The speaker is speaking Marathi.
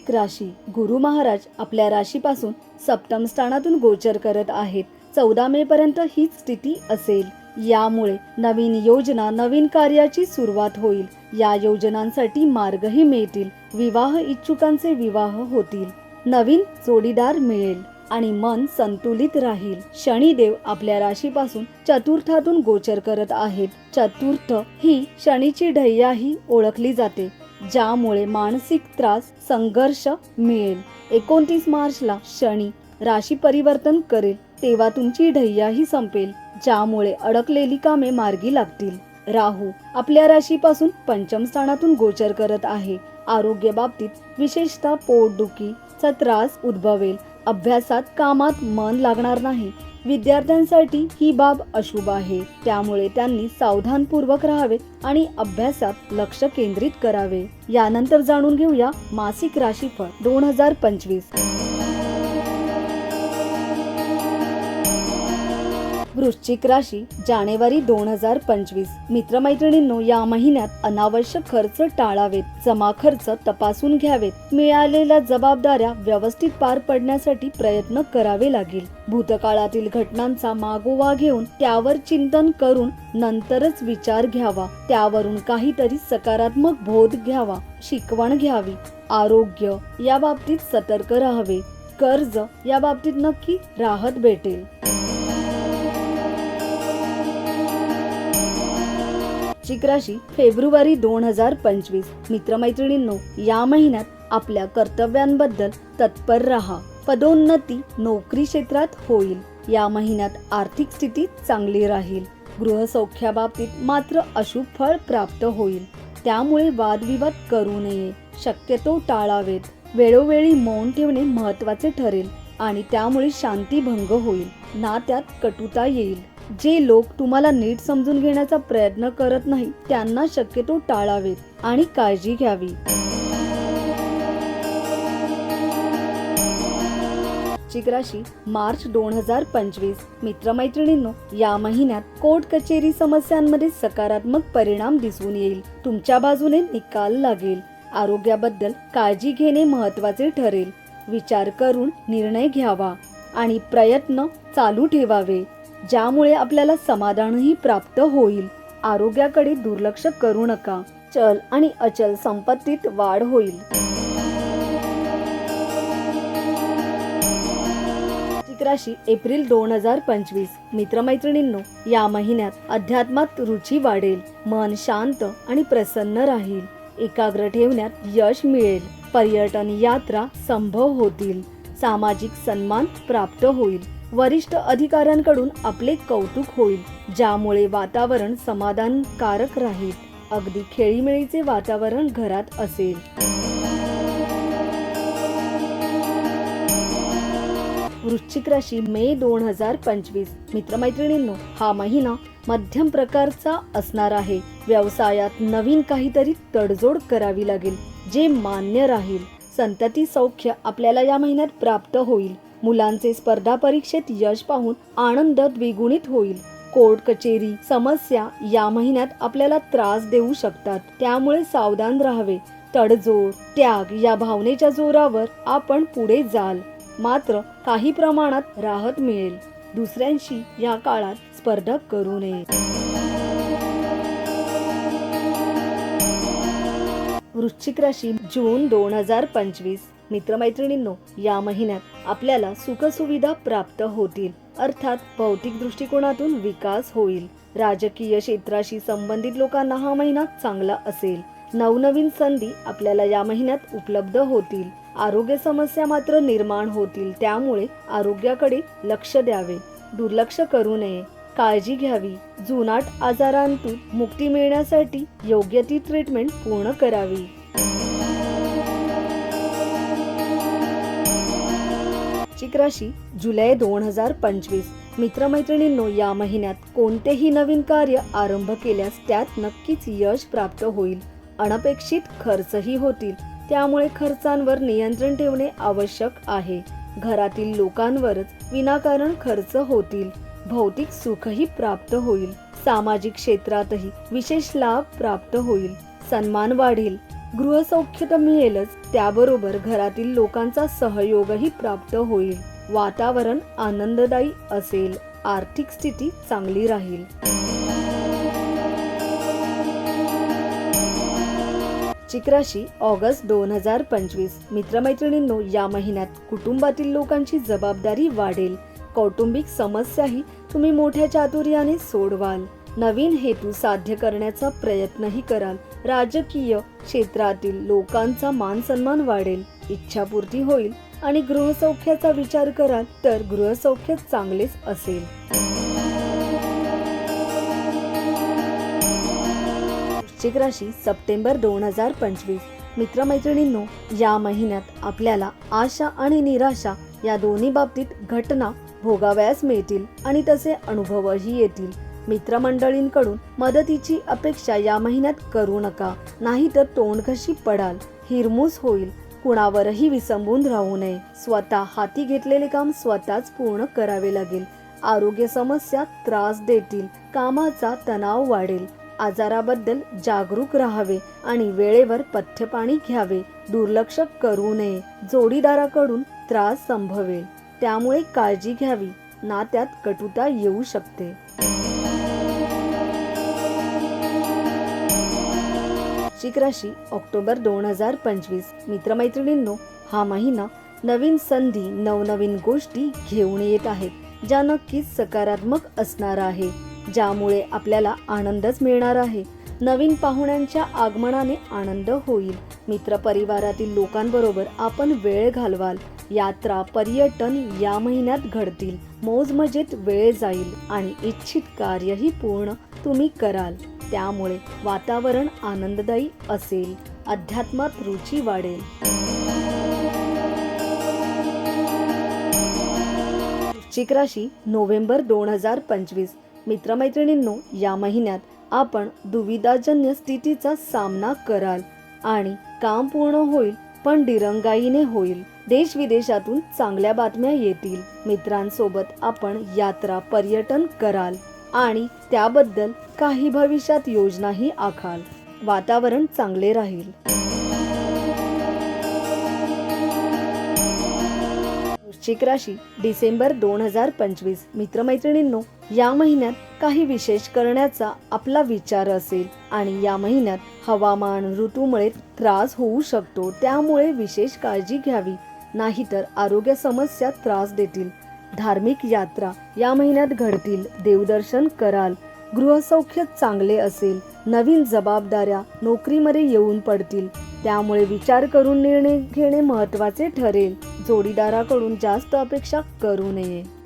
वृश्चिक राशी गुरु महाराज आपल्या राशीपासून सप्तम स्थानातून गोचर करत आहेत. चौदा मे पर्यंत हीच स्थिती असेल. यामुळे नवीन योजना नवीन कार्याची सुरुवात होईल. या योजनांसाठी मार्गही मिळतील. विवाह इच्छुकांचे विवाह होतील. नवीन जोडीदार मिळेल आणि मन संतुलित राहील. शनिदेव आपल्या राशीपासून चतुर्थातून गोचर करत आहेत. चतुर्थ ही शनीची ढय्याही ओळखली जाते. ज्यामुळे मानसिक त्रास संघर्ष मिळेल. एकोणतीस मार्चला शनी राशी परिवर्तन करेल तेव्हा तुमची ढय्याही संपेल ज्यामुळे अडकलेली कामे मार्गी लागतील. राहू आपल्या राशीपासून पंचम स्थानातून गोचर करत आहे. आरोग्य बाबतीत विशेषतः पोटदुखीचा त्रास उद्भवेल. अभ्यासात कामात मन लागणार नाही. विद्यार्थ्यांसाठी ही बाब अशुभ आहे. त्यामुळे त्यांनी सावधानपूर्वक राहावे आणि अभ्यासात लक्ष केंद्रित करावे. यानंतर जाणून घेऊया मासिक राशीफळ दोन हजार पंचवीस. वृश्चिक राशी जानेवारी दोन हजार पंचवीस. मित्रमैत्रिणींनो या महिन्यात अनावश्यक खर्च टाळावेत. जमा खर्च तपासून घ्यावेत. मिळालेल्या जबाबदाऱ्या व्यवस्थित पार पडण्यासाठी प्रयत्न करावे लागेल. भूतकाळातील घटनांचा मागोवा घेऊन त्यावर चिंतन करून नंतरच विचार घ्यावा. त्यावरून काहीतरी सकारात्मक बोध घ्यावा. शिकवण घ्यावी. आरोग्य या बाबतीत सतर्क राहावे. कर्ज या बाबतीत नक्की राहत भेटेल. वृश्चिक राशी फेब्रुवारी दोन हजार पंचवीस. मित्रमैत्रिणींनो या महिन्यात आपल्या कर्तव्यांबद्दल तत्पर राहा. पदोन्नती नोकरी क्षेत्रात होईल. या महिन्यात आर्थिक स्थिती चांगली राहील. गृहसौख्याबाबतीत मात्र अशुभ फळ प्राप्त होईल. त्यामुळे वादविवाद करू नये. शक्यतो टाळावेत. वेळोवेळी मौन ठेवणे महत्त्वाचे ठरेल आणि त्यामुळे शांतीभंग होईल. नात्यात कटुता येईल. जे लोक तुम्हाला नीट समजून घेण्याचा प्रयत्न करत नाही त्यांना शक्यतो टाळावेत आणि काळजी घ्यावी. वृश्चिक राशी मार्च दोन हजार पंचवीस. मित्रमैत्रिणींनो या महिन्यात कोर्ट कचेरी समस्यांमध्ये सकारात्मक परिणाम दिसून येईल. तुमच्या बाजूने निकाल लागेल. आरोग्याबद्दल काळजी घेणे महत्त्वाचे ठरेल. विचार करून निर्णय घ्यावा आणि प्रयत्न चालू ठेवावे. ज्यामुळे आपल्याला समाधानही प्राप्त होईल. आरोग्याकडे दुर्लक्ष करू नका. चल आणि अचल संपत्तीत वाढ होईल. राशी एप्रिल दोन हजार पंचवीस. मित्रमैत्रिणींनो या महिन्यात अध्यात्मात रुची वाढेल. मन शांत आणि प्रसन्न राहील. एकाग्र ठेवण्यात यश मिळेल. पर्यटन यात्रा संभव होतील. सामाजिक सन्मान प्राप्त होईल. वरिष्ठ अधिकाऱ्यांकडून आपले कौतुक होईल ज्यामुळे वातावरण समाधानकारक राहील. अगदी खेळीमेळीचे वातावरण घरात असेल. वृश्चिक राशी मे दोन हजार पंचवीस. मित्रमैत्रिणींनो हा महिना मध्यम प्रकारचा असणार आहे. व्यवसायात नवीन काहीतरी तडजोड करावी लागेल जे मान्य राहील. संतती सौख्य आपल्याला या महिन्यात प्राप्त होईल. मुलांचे स्पर्धा परीक्षेत यश पाहून आनंद द्विगुणित होईल. कोर्ट कचेरी समस्या या महिन्यात आपल्याला त्रास देऊ शकतात. त्यामुळे सावधान राहावे. तडजोड त्याग या भावनेच्या जोरावर आपण पुढे जाल. मात्र काही प्रमाणात राहत मिळेल. दुसऱ्यांशी या काळात स्पर्धा करू नये. वृश्चिक राशी जून दोन हजार पंचवीस. मित्रमैत्रिणींनो या महिन्यात आपल्याला सुखसुविधा प्राप्त होतील. अर्थात भौतिक दृष्टिकोनातून विकास होईल. राजकीय क्षेत्राशी संबंधित लोकांना हा महिना चांगला असेल. नवनवीन संधी आपल्याला या महिन्यात उपलब्ध होतील. आरोग्य समस्या मात्र निर्माण होतील. त्यामुळे आरोग्याकडे लक्ष द्यावे. दुर्लक्ष करू नये. काळजी घ्यावी. जुनाट आजारांतून मुक्ती मिळण्यासाठी योग्य ती ट्रीटमेंट पूर्ण करावी. वृश्चिक राशी जुलै दोन हजार पंचवीस. मित्रमैत्रिणींनो या महिन्यात कोणतेही नवीन कार्य आरंभ केल्यास त्यात नक्कीच यश प्राप्त होईल. अनपेक्षित खर्चही होतील. त्यामुळे खर्चांवर नियंत्रण ठेवणे आवश्यक आहे. घरातील लोकांवरच विनाकारण खर्च होतील. भौतिक सुखही प्राप्त होईल. सामाजिक क्षेत्रातही विशेष लाभ प्राप्त होईल. सन्मान वाढेल. गृहसौख्य तर मिळेलच त्याबरोबर घरातील लोकांचा सहयोगही प्राप्त होईल. वातावरण आनंददायी असेल. आर्थिक स्थिती चांगली राहील. वृश्चिक ऑगस्ट दोन हजार पंचवीस. मित्रमैत्रिणींनो या महिन्यात कुटुंबातील लोकांची जबाबदारी वाढेल. कौटुंबिक समस्याही तुम्ही मोठ्या चातुर्याने सोडवाल. नवीन हेतू साध्य करण्याचा प्रयत्नही कराल. राजकीय क्षेत्रातील लोकांचा मान सन्मान वाढेल इच्छापूर्ती होईल आणि गृहसौख्याचा विचार कराल तर गृहसौख्य चांगलेच असेल. वृश्चिक राशी सप्टेंबर दोन हजार पंचवीस. मित्रमैत्रिणींनो या महिन्यात आपल्याला आशा आणि निराशा या दोन्ही बाबतीत घटना भोगावयास मिळतील आणि तसे अनुभवही येतील. मित्रमंडळींकडून मदतीची अपेक्षा या महिन्यात करू नका. नाहीतर तोंडघशी पडाल. हिरमूस होईल. कुणावरही विसंबून राहू नये. स्वतः हाती घेतलेले काम स्वतःच पूर्ण करावे लागेल. आरोग्य समस्या त्रास देतील. कामाचा तणाव वाढेल. आजाराबद्दल जागरूक राहावे आणि वेळेवर पथ्यपाणी घ्यावे. दुर्लक्ष करू नये. जोडीदाराकडून त्रास संभवेल. त्यामुळे काळजी घ्यावी. नात्यात कटुता येऊ शकते. वृश्चिक राशी ऑक्टोबर दोन हजार पंचवीस. मित्रमैत्रिणींनो हा महिना नवीन संधी नवनवीन गोष्टी घेऊन येत आहेत ज्या नक्कीच सकारात्मक असणार आहे ज्यामुळे आपल्याला आनंदच मिळणार आहे. नवीन पाहुण्यांच्या आगमनाने आनंद होईल. मित्र परिवारातील लोकांबरोबर आपण वेळ घालवाल. यात्रा पर्यटन या महिन्यात घडतील. मौजमजेत वेळ जाईल आणि इच्छित कार्यही पूर्ण तुम्ही कराल. त्यामुळे वातावरण आनंददायी असेल. अध्यात्मात रुची वाढेल. वृश्चिक राशी नोव्हेंबर दोन हजार पंचवीस. मित्रमैत्रिणींनो या महिन्यात आपण दुविधाजन्य स्थितीचा सामना कराल आणि काम पूर्ण होईल पण दिरंगाईने होईल. देश विदेशातून चांगल्या बातम्या येतील. मित्रांसोबत आपण यात्रा पर्यटन कराल आणि त्याबद्दल काही भविष्यात योजनाही आखाल. वातावरण चांगले राहील. वृश्चिक राशी डिसेंबर दोन हजार पंचवीस. मित्रमैत्रिणींनो या महिन्यात काही विशेष करण्याचा आपला विचार असेल आणि या महिन्यात हवामान ऋतूमुळे त्रास होऊ शकतो. त्यामुळे विशेष काळजी घ्यावी. नाहीतर आरोग्य समस्या त्रास देतील. धार्मिक यात्रा या महिन्यात घडतील. देवदर्शन कराल. गृहसौख्य चांगले असेल. नवीन जबाबदाऱ्या नोकरीमध्ये येऊन पडतील. त्यामुळे विचार करून निर्णय घेणे महत्त्वाचे ठरेल. जोडीदाराकडून जास्त अपेक्षा करू नये.